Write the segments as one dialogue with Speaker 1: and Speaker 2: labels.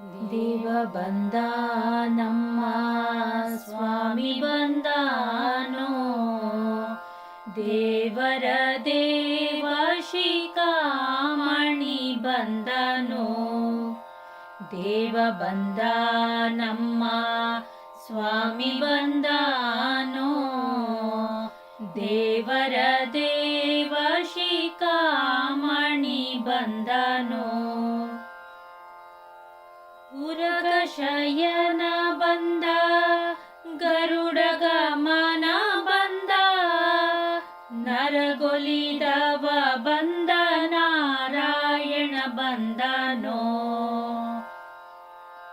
Speaker 1: देव बा नम्मा स्वामी वन्दानो देवरदेवा शिकामणि बनो देव बन्दा स्वामी वन्दानो देवर देव शिकामणि ಶಯನ ಬಂದ ಗರುಡ ಗಮನ ಬಂದ ನರಗೊಲಿದವ ಬಂದ ನಾರಾಯಣ ಬಂದನೋ.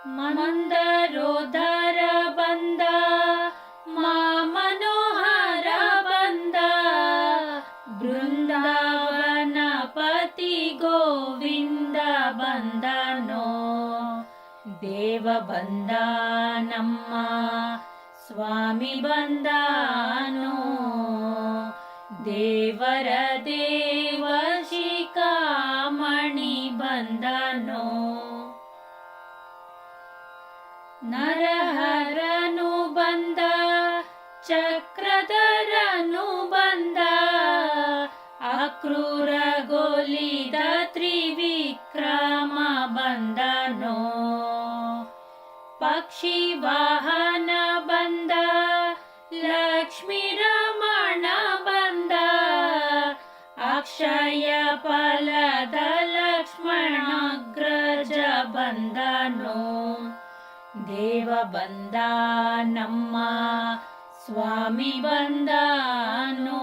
Speaker 1: ಮಂದರೋಧರ देव स्वामि स्वामी बो देवर देव शिखमणि बनो नरहरनु शिवाहन बन्द लक्ष्मीरमण बन्द अक्षय फलद लक्ष्मणग्रज बन्दनो देव बम्मा स्वामी बन्दनो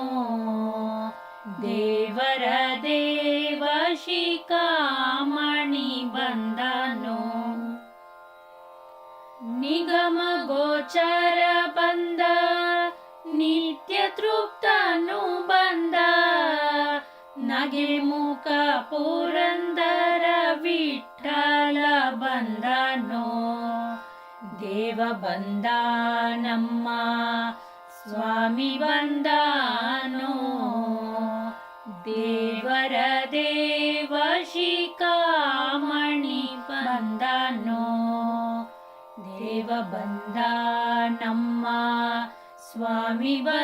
Speaker 1: चर बत्य नगे मुख पुरन्दर बनो देवबन्दा नम्मा स्वामी बन्धानो देवर दे ब नम्मा स्वामी बो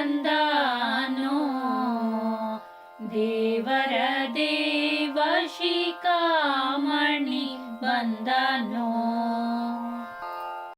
Speaker 1: देवर देवशिकामणि वन्दनु।